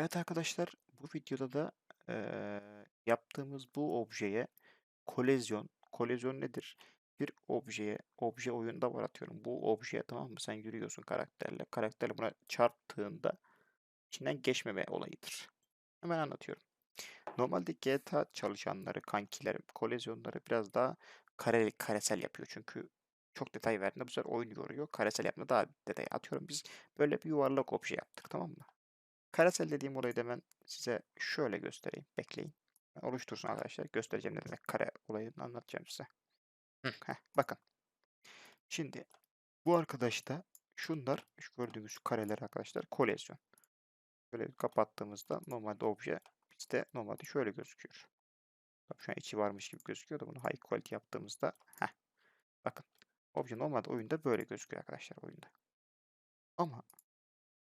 Evet arkadaşlar, bu videoda da eee, yaptığımız bu objeye kolezyon, kolezyon nedir? Bir objeye, obje oyunda var atıyorum. Bu objeye tamam mı? Sen yürüyorsun karakterle. Karakterle buna çarptığında içinden geçmeme olayıdır. Hemen anlatıyorum. Normalde GTA çalışanları, kankilerim, kolezyonları biraz daha kare, karesel yapıyor. Çünkü çok detay verdiğinde bu sefer oyun yoruyor. Karesel yapma daha detay. Atıyorum biz böyle bir yuvarlak obje yaptık tamam mı? Karesel dediğim olayı da ben size şöyle göstereyim. Bekleyin. Oluştursun arkadaşlar. Göstereceğim ne demek kare olayını anlatacağım size. Hı, heh, bakın. Şimdi bu arkadaşta şunlar şu gördüğümüz kareler arkadaşlar kolezyon. Böyle kapattığımızda normalde obje bizde normalde şöyle gözüküyor. Bak şu an içi varmış gibi gözüküyor da bunu high quality yaptığımızda heh, bakın. Obje normalde oyunda böyle gözüküyor arkadaşlar oyunda. Ama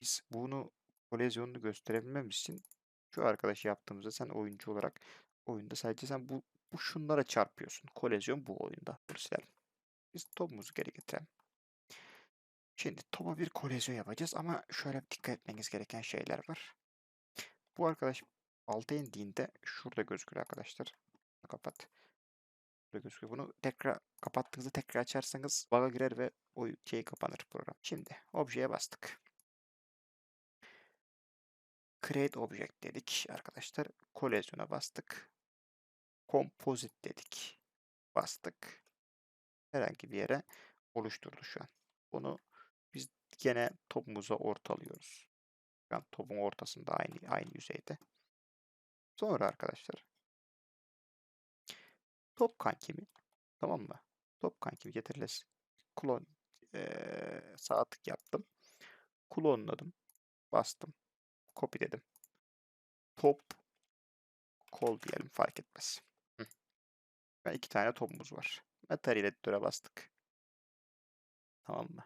biz bunu kolezyonunu gösterebilmemiz için şu arkadaşı yaptığımızda sen oyuncu olarak oyunda sadece sen bu, bu şunlara çarpıyorsun. Kolezyon bu oyunda. Bunu. Biz topumuzu geri getirelim. Şimdi topa bir kolezyon yapacağız ama şöyle dikkat etmeniz gereken şeyler var. Bu arkadaş alta indiğinde şurada gözükür arkadaşlar. Kapat. Burada gözüküyor. Bunu tekrar kapattığınızda tekrar açarsanız bug'a girer ve o şey kapanır program. Şimdi objeye bastık. Create Object dedik arkadaşlar. Kolezyona bastık. Composite dedik. Bastık. Herhangi bir yere oluşturdu şu an. Bunu biz gene topumuza ortalıyoruz. Şu topun ortasında aynı aynı yüzeyde. Sonra arkadaşlar top kankimi tamam mı? Top kankimi getirles klon ee, sağ yaptım. Klonladım. Bastım. Copy dedim. Top kol diyelim fark etmez. Hı. Ve iki tane topumuz var. Material editöre bastık. Tamam mı?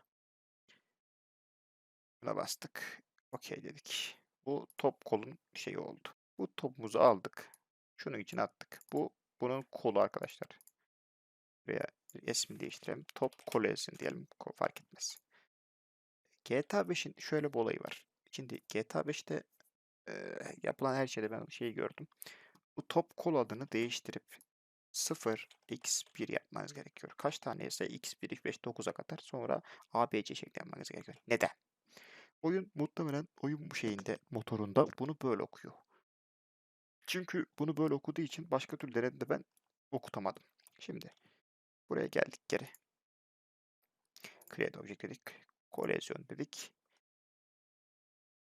Buna bastık. Okey dedik. Bu top kolun şeyi oldu. Bu topumuzu aldık. Şunun için attık. Bu bunun kolu arkadaşlar. Veya ismi değiştirelim. Top kolezin diyelim. Fark etmez. GTA 5'in şöyle bir olayı var. Şimdi GTA 5'te e, yapılan her şeyde ben şeyi gördüm. Bu top kol adını değiştirip 0, x1 yapmanız gerekiyor. Kaç tane ise x1, x5, 9'a kadar sonra ABC şekli yapmanız gerekiyor. Neden? Oyun muhtemelen oyun şeyinde motorunda bunu böyle okuyor. Çünkü bunu böyle okuduğu için başka türlerini de ben okutamadım. Şimdi buraya geldik geri. Create Object dedik. Collision dedik.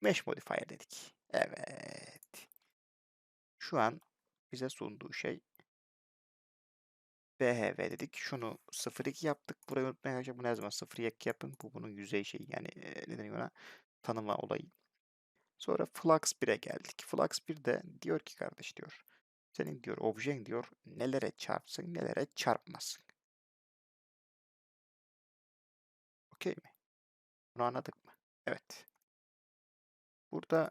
Mesh Modifier dedik. Evet. Şu an bize sunduğu şey BHV dedik. Şunu 0.2 yaptık. Burayı unutmayın arkadaşlar. Bu ne zaman 0.2 yapın. Bu bunun yüzey şeyi yani e, ne deniyor ona? Tanıma olayı. Sonra Flux 1'e geldik. Flux 1 de diyor ki kardeş diyor. Senin diyor objen diyor nelere çarpsın nelere çarpmasın. Okey mi? Bunu anladık mı? Evet. Burada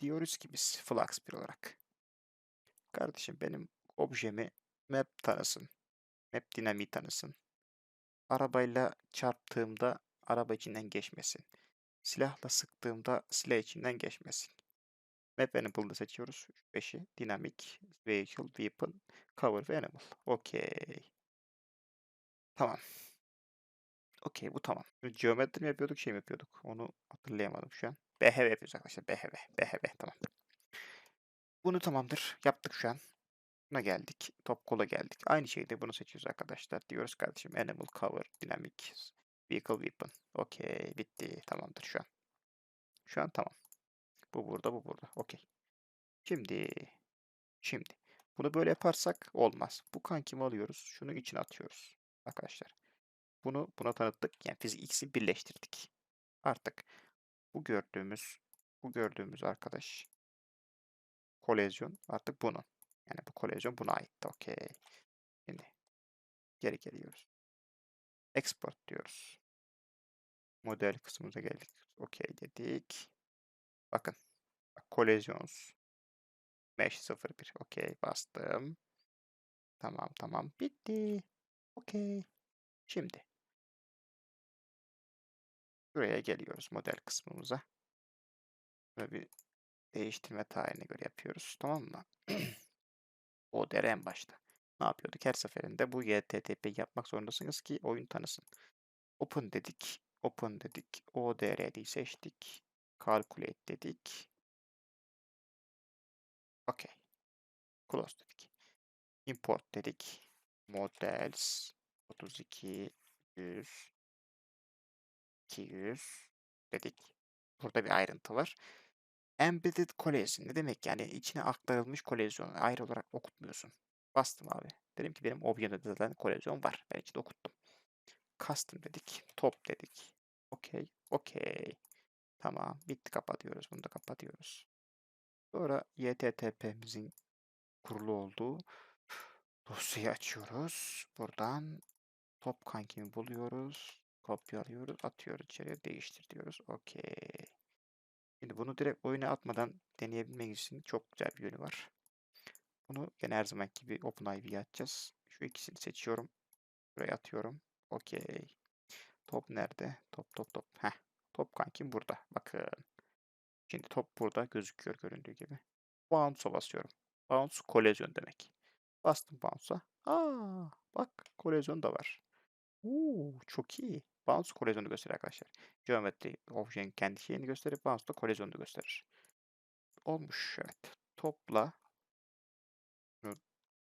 diyoruz ki biz Flux 1 olarak. Kardeşim benim objemi map tanısın. Map dinamiği tanısın. Arabayla çarptığımda araba içinden geçmesin. Silahla sıktığımda silah içinden geçmesin. Map Enable'da seçiyoruz. 5'i. Dynamic, Vehicle, Weapon, Cover ve Enable. Okey. Tamam. Okey bu tamam. Geometri mi yapıyorduk şey mi yapıyorduk? Onu hatırlayamadım şu an. BHV yapıyoruz arkadaşlar. BHV. BHV tamam. Bunu tamamdır. Yaptık şu an. Buna geldik. Top kola geldik. Aynı şeyde bunu seçiyoruz arkadaşlar. Diyoruz kardeşim Animal Cover, Dynamic, Vehicle Weapon. Okey. Bitti. Tamamdır şu an. Şu an tamam. Bu burada, bu burada. Okey. Şimdi. Şimdi. Bunu böyle yaparsak olmaz. Bu kankimi alıyoruz. Şunu içine atıyoruz. Arkadaşlar. Bunu buna tanıttık. Yani fizik x'i birleştirdik. Artık bu gördüğümüz bu gördüğümüz arkadaş kolezyon artık bunun. Yani bu kolezyon buna ait. Okey. Şimdi geri geliyoruz. Export diyoruz. Model kısmımıza geldik. Okey dedik. Bakın. Bak, kolezyons. Mesh 01. Okey bastım. Tamam tamam. Bitti. Okey. Şimdi. Buraya geliyoruz model kısmımıza. Böyle bir değiştirme tarihine göre yapıyoruz. Tamam mı? ODR en başta. Ne yapıyorduk? Her seferinde bu YTTP yapmak zorundasınız ki oyun tanısın. Open dedik. Open dedik. ODR'yi seçtik. Calculate dedik. Okay. Close dedik. Import dedik. Models 32 100 200 dedik. Burada bir ayrıntı var. Embedded Collision ne demek yani içine aktarılmış kolezyon ayrı olarak okutmuyorsun. Bastım abi. Dedim ki benim objemde de zaten kolezyon var. Ben içinde okuttum. Custom dedik. Top dedik. Okey. Okey. Tamam. Bitti kapatıyoruz. Bunu da kapatıyoruz. Sonra YTTP'mizin kurulu olduğu dosyayı açıyoruz. Buradan top kankimi buluyoruz. Kopyalıyoruz. Atıyoruz içeriye. Değiştir diyoruz. Okey. Şimdi bunu direkt oyuna atmadan deneyebilmek için çok güzel bir yönü var. Bunu gene her zaman gibi OpenIV'ye atacağız. Şu ikisini seçiyorum. Buraya atıyorum. Okey. Top nerede? Top top top. Heh. Top kankim burada. Bakın. Şimdi top burada gözüküyor göründüğü gibi. Bounce'a basıyorum. Bounce kolezyon demek. Bastım bounce'a. Aa, bak kolezyon da var. Oo, çok iyi. Bounce kolezyonu gösterir arkadaşlar. Geometri objenin kendi şeyini gösterir. Bounce da kolezyonu gösterir. Olmuş evet. Topla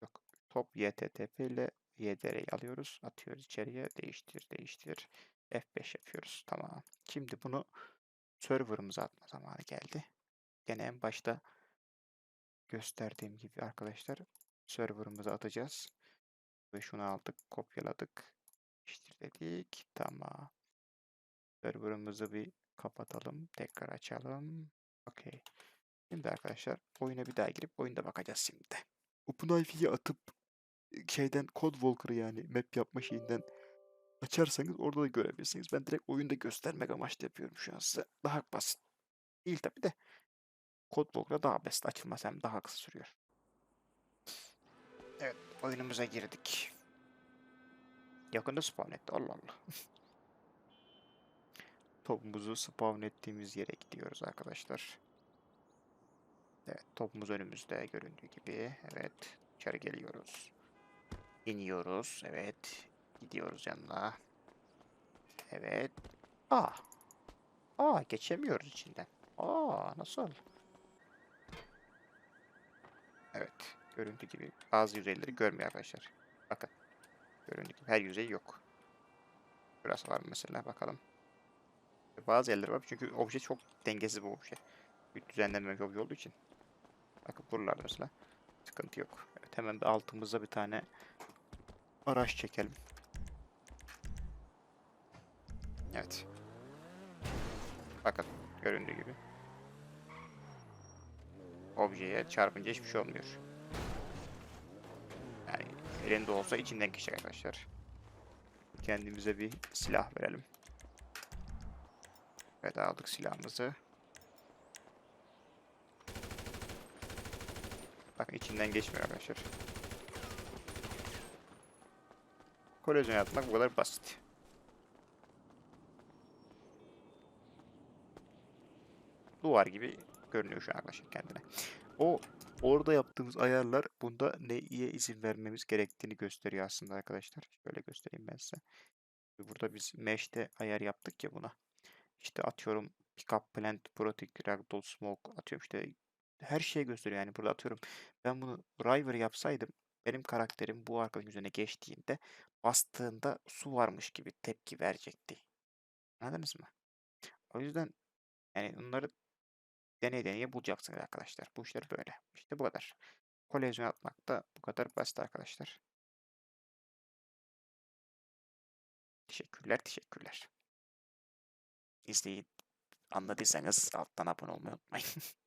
yok. Top YTTP ile YDR'yi alıyoruz. Atıyoruz içeriye. Değiştir, değiştir. F5 yapıyoruz. Tamam. Şimdi bunu server'ımıza atma zamanı geldi. Gene en başta gösterdiğim gibi arkadaşlar server'ımıza atacağız. Ve şunu aldık, kopyaladık. Dedik. Tamam. Server'ımızı bir kapatalım. Tekrar açalım. Okey. Şimdi arkadaşlar oyuna bir daha girip oyunda bakacağız şimdi. OpenIV'yi atıp şeyden CodeWalker'ı yani map yapma şeyinden açarsanız orada da görebilirsiniz. Ben direkt oyunda göstermek amaçlı yapıyorum şu an size. Daha basit. Değil tabi de. CodeWalker'a daha basit açılması hem daha kısa sürüyor. Evet oyunumuza girdik. Yakında spawn etti. Allah Allah. Topumuzu spawn ettiğimiz yere gidiyoruz arkadaşlar. Evet topumuz önümüzde göründüğü gibi. Evet içeri geliyoruz. İniyoruz. Evet. Gidiyoruz yanına. Evet. Aa. Aa geçemiyoruz içinden. Aa nasıl? Evet. Görüntü gibi bazı yüzeyleri görmüyor arkadaşlar. Bakın. Göründüğü gibi her yüzey yok. Burası var mesela bakalım. Bazı yerler var çünkü obje çok dengesiz bu obje. Bir düzenlenmemiş obje olduğu için. Bakın buralarda mesela sıkıntı yok. Evet hemen de altımıza bir tane araç çekelim. Evet. Bakın göründüğü gibi. Objeye çarpınca hiçbir şey olmuyor. Elinde olsa içinden geçecek arkadaşlar. Kendimize bir silah verelim. Evet aldık silahımızı. Bakın içinden geçmiyor arkadaşlar. Kolezyon yapmak bu kadar basit. Duvar gibi görünüyor şu an arkadaşlar kendine. O orada yaptığımız ayarlar bunda neye izin vermemiz gerektiğini gösteriyor aslında arkadaşlar. Şöyle göstereyim ben size. Burada biz mesh'te ayar yaptık ya buna. İşte atıyorum pickup plant, protect, ragdoll, smoke atıyorum işte her şeyi gösteriyor yani burada atıyorum. Ben bunu driver yapsaydım benim karakterim bu arkadaşın üzerine geçtiğinde bastığında su varmış gibi tepki verecekti. Anladınız mı? O yüzden yani bunları deney deneye bulacaksınız arkadaşlar. Bu işler böyle. İşte bu kadar. Kolezyon atmak da bu kadar basit arkadaşlar. Teşekkürler, teşekkürler. İzleyip anladıysanız alttan abone olmayı unutmayın.